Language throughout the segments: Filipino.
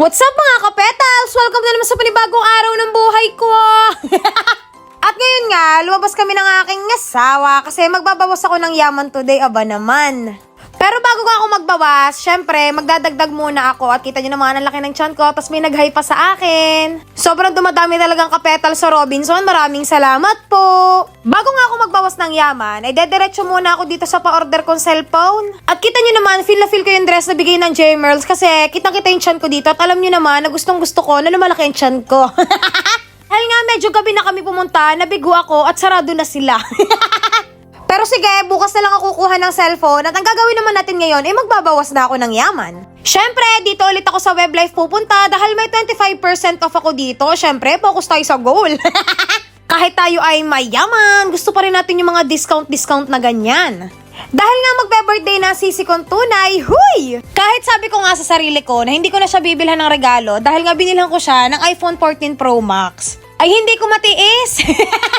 What's up mga kapetals? Welcome na naman sa panibagong araw ng buhay ko. At ngayon nga, lumabas kami ng aking asawa kasi magbabawas ako ng yaman today, aba naman. Pero bago ko ako magbawas, syempre, magdadagdag muna ako at kita nyo naman ang laki ng tiyan ko, tapos may nag-hi pa sa akin. Sobrang dumadami talagang kapetal sa Robinson, maraming salamat po. Bago nga ako magbawas ng yaman, ay dediretso muna ako dito sa pa-order kong cellphone. At kita nyo naman, feel na feel ko yung dress na bigay ng J-Merls kasi kitang-kita yung tiyan ko dito at alam nyo naman na gustong gusto ko na lumalaki yung tiyan ko. Dahil nga medyo gabi na kami pumunta, nabigo ako at sarado na sila. Pero sige, bukas na lang ako kukuha ng cellphone at ang gagawin naman natin ngayon ay magbabawas na ako ng yaman. Syempre, dito ulit ako sa Web Life pupunta dahil may 25% off ako dito. Syempre, focus tayo sa goal. Kahit tayo ay mayaman, gusto pa rin natin yung mga discount-discount na ganyan. Dahil nga magbe-birthday na sisi kong tunay, huy! Kahit sabi ko nga sa sarili ko na hindi ko na siya bibilhan ng regalo dahil nga binilhan ko siya ng iPhone 14 Pro Max, ay hindi ko matiis.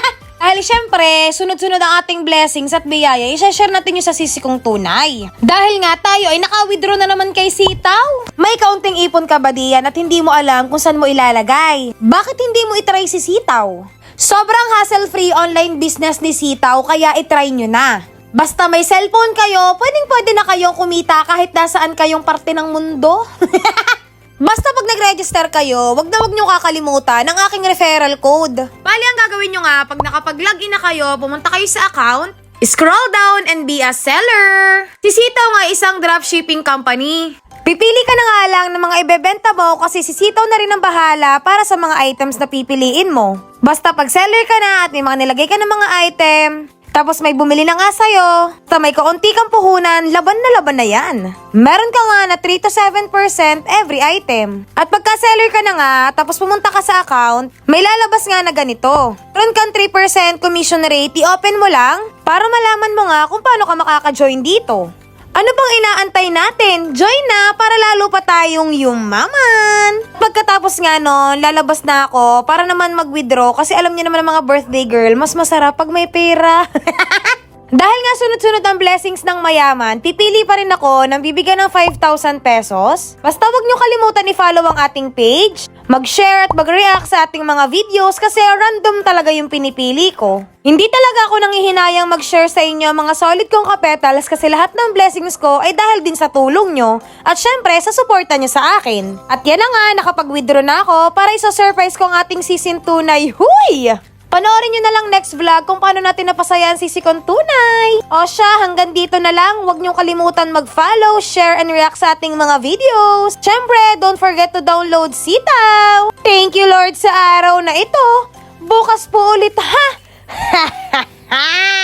Syempre, sunod-sunod ang ating blessings at biyaya, i-share natin yung sa sisi kong tunay. Dahil nga tayo ay naka-withdraw na naman kay Sitaw. May kaunting ipon ka ba diyan at hindi mo alam kung saan mo ilalagay? Bakit hindi mo itry si Sitaw? Sobrang hassle-free online business ni Sitaw kaya itry nyo na. Basta may cellphone kayo, pwedeng pwede na kayong kumita kahit nasaan kayong parte ng mundo. Nag-register kayo, wag na wag nyo kakalimutan ang aking referral code. Bali, ang gagawin nyo nga, pag nakapag-login na kayo, pumunta kayo sa account, scroll down and be a seller. Si Sitaw nga isang dropshipping company. Pipili ka na nga lang ng mga ibebenta mo kasi si Sitaw na rin ang bahala para sa mga items na pipiliin mo. Basta pag seller ka na at may mga nilagay ka ng mga item, tapos may bumili na nga sa'yo. Ta may kaunti kang puhunan, laban na laban na yan. Meron ka nga na 3 to 7% every item. At pagka seller ka na nga, tapos pumunta ka sa account, may lalabas nga na ganito. Meron kang 3% commission rate, i-open mo lang para malaman mo nga kung paano ka makaka-join dito. Ano bang inaantay natin? Join na para lalo pa tayong yumaman. Pagkatapos nga nun, lalabas na ako para naman mag-withdraw kasi alam niyo naman ang mga birthday girl, mas masarap pag may pera. Dahil nga sunod-sunod ang blessings ng mayaman, pipili pa rin ako ng bibigyan ng 5,000 pesos. Basta wag nyo kalimutan i-follow ang ating page, mag-share at mag-react sa ating mga videos kasi random talaga yung pinipili ko. Hindi talaga ako nangihinayang mag-share sa inyo mga solid kong kapetals kasi lahat ng blessings ko ay dahil din sa tulong nyo at syempre sa suporta nyo sa akin. At yan na nga, nakapag-withdraw na ako para isa-surprise ko ang ating season 2 na huy! Panoorin nyo na lang next vlog kung paano natin napasayaan si Sikon Tunay. O siya, hanggang dito na lang. Huwag nyo kalimutan mag-follow, share, and react sa ating mga videos. Siyempre, don't forget to download Sitaw. Thank you Lord sa araw na ito. Bukas po ulit ha.